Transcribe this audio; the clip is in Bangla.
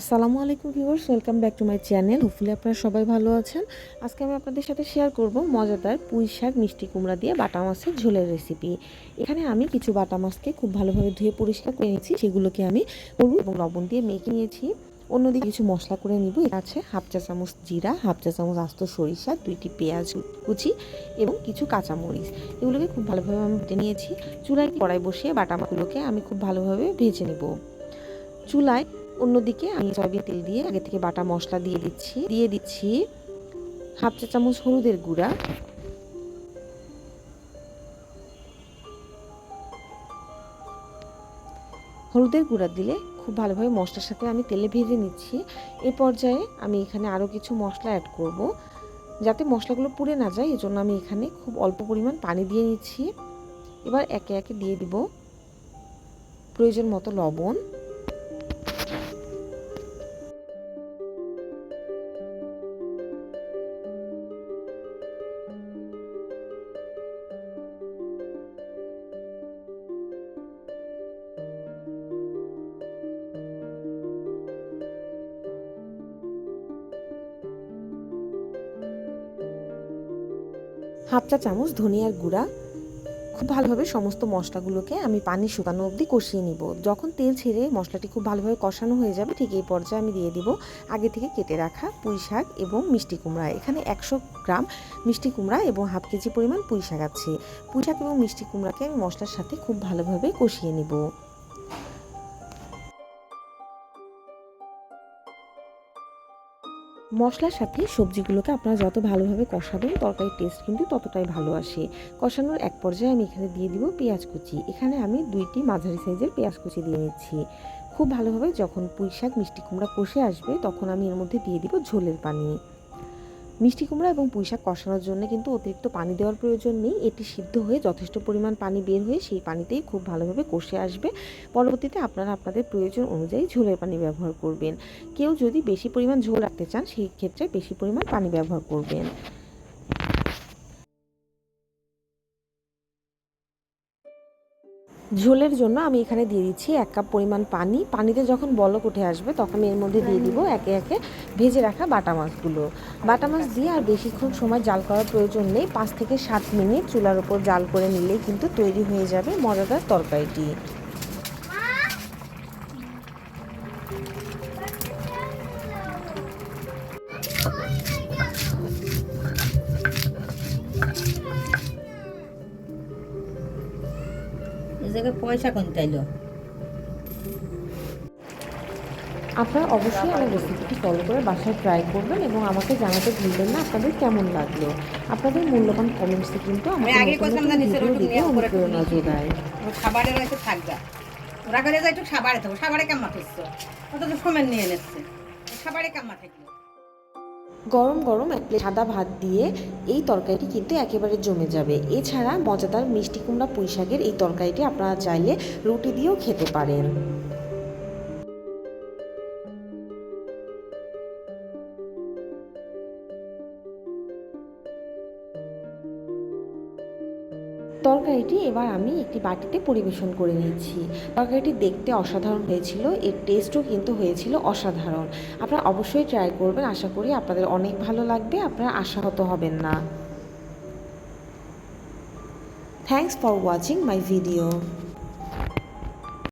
আসসালামু আলাইকুম viewers, welcome back to my channel. Hopefully আপনারা সবাই ভালো আছেন। আজকে আমি আপনাদের সাথে শেয়ার করব মজাদার পুঁই শাক মিষ্টি কুমড়া দিয়ে বাটা মাছের ঝোলের রেসিপি এখানে আমি কিছু বাটা মাছকে খুব ভালোভাবে ধুয়ে পরিষ্কার করে নিয়েছি। সেগুলোকে আমি হলুদ এবং লবণ দিয়ে মেখে নিয়েছি। অন্যদিকে কিছু মশলা করে নিব। আছে হাফ চা চামচ জিরা, হাফ চা চামচ আস্ত সরিষা, দুইটি পেঁয়াজ কুচি এবং কিছু কাঁচামরিচ। এগুলোকে খুব ভালোভাবে আমি বেটে নিয়েছি। চুলায় কড়াই বসিয়ে বাটা মাছগুলোকে আমি খুব ভালোভাবে ভেজে নেব। চুলায় অন্যদিকে আমি সয়াবিন তেল দিয়ে আগে থেকে বাটা মশলা দিয়ে দিচ্ছি। দিয়ে দিচ্ছি হাফ চা চামচ হলুদের গুঁড়া। হলুদের গুঁড়া দিলে খুব ভালোভাবে মশলার সাথে আমি তেলে ভেজে নিচ্ছি। এ পর্যায়ে আমি এখানে আরও কিছু মশলা অ্যাড করব। যাতে মশলাগুলো পুড়ে না যায়, এজন্য আমি এখানে খুব অল্প পরিমাণ পানি দিয়ে নিচ্ছি। এবার একে একে দিয়ে দিব প্রয়োজন মতো লবণ। হাফ চা চামচ ধনিয়ার গুঁড়া। খুব ভালোভাবে সমস্ত মশলাগুলোকে আমি পানি শুকানো অবধি কষিয়ে নিব। যখন তেল ছেড়ে মশলাটি খুব ভালোভাবে কষানো হয়ে যাবে, ঠিক এই পর্যায়ে আমি দিয়ে দিব আগে থেকে কেটে রাখা পুঁই শাক এবং মিষ্টি কুমড়া। এখানে একশো গ্রাম মিষ্টি কুমড়া এবং হাফ কেজি পরিমাণ পুঁই শাক আছে। পুঁই শাক এবং মিষ্টি কুমড়াকে আমি মশলার সাথে খুব ভালোভাবে কষিয়ে নিব। মশলার সাথে সবজিগুলোকে আপনারা যত ভালোভাবে কষাবেন, তরকারির টেস্ট কিন্তু ততটাই ভালো আসে। কষানোর এক পর্যায়ে আমি এখানে দিয়ে দিব পেঁয়াজ কুচি। এখানে আমি দুইটি মাঝারি সাইজের পেঁয়াজ কুচি দিয়ে নিচ্ছি। খুব ভালোভাবে যখন পুঁই শাক মিষ্টি কুমড়া কষে আসবে, তখন আমি এর মধ্যে দিয়ে দিব ঝোলের পানি। মিষ্টি কুমড়া এবং পুঁই শাক কষানোর জন্য কিন্তু অতিরিক্ত পানি দেওয়ার প্রয়োজন নেই। এটি সিদ্ধ হয়ে যথেষ্ট পরিমাণ পানি বের হয়ে সেই পানিতেই খুব ভালোভাবে কষে আসবে। পরবর্তীতে আপনারা আপনাদের প্রয়োজন অনুযায়ী ঝোলের পানি ব্যবহার করবেন। কেউ যদি বেশি পরিমাণ ঝোল রাখতে চান, সেই ক্ষেত্রে বেশি পরিমাণ পানি ব্যবহার করবেন। ঝোলের জন্য আমি এখানে দিয়ে দিচ্ছি এক কাপ পরিমাণ পানি। পানিতে যখন বলক উঠে আসবে, তখন আমি এর মধ্যে দিয়ে দিব একে একে ভেজে রাখা বাটা মাছগুলো। বাটা মাছ দিয়ে আর বেশিক্ষণ সময় জাল করার প্রয়োজন নেই। পাঁচ থেকে সাত মিনিট চুলার ওপর জাল করে নিলেই কিন্তু তৈরি হয়ে যাবে মজাদার তরকারিটি। জায়গায় পয়সা কোন তাইলো আপনারা অবশ্যই আমার রেসিপিটি ফলো করে বাসায় ট্রাই করবেন এবং আমাকে জানাতে ভুলবেন না আপনাদের কেমন লাগল। আপনাদের মূল্যবান কমেন্টসে কিন্তু অনুপ্রেরণা যোগায় খাবারে রয়েছে থাকবা ওরা করে যায় একটু খাবারে থাকব খাবারে কাম্মা করছ ওটা তো সময় নিয়ে নিচ্ছে খাবারে কেমন থাকল গরম গরম এক প্লেট সাদা ভাত দিয়ে এই তরকারিটি কিন্তু একেবারে জমে যাবে। এছাড়া মজাদার মিষ্টি কুমড়া পুঁই শাকের এই তরকারিটি আপনারা চাইলে রুটি দিয়েও খেতে পারেন। তরকারিটি এবার আমি একটি বাটিতে পরিবেশন করে নিচ্ছি তরকারিটি দেখতে অসাধারণ হয়েছিল, এর টেস্টও কিন্তু হয়েছিল অসাধারণ। আপনারা অবশ্যই ট্রাই করবেন, আশা করি আপনাদের অনেক ভালো লাগবে, আপনারা আশাহত হবেন না। Thanks for watching my video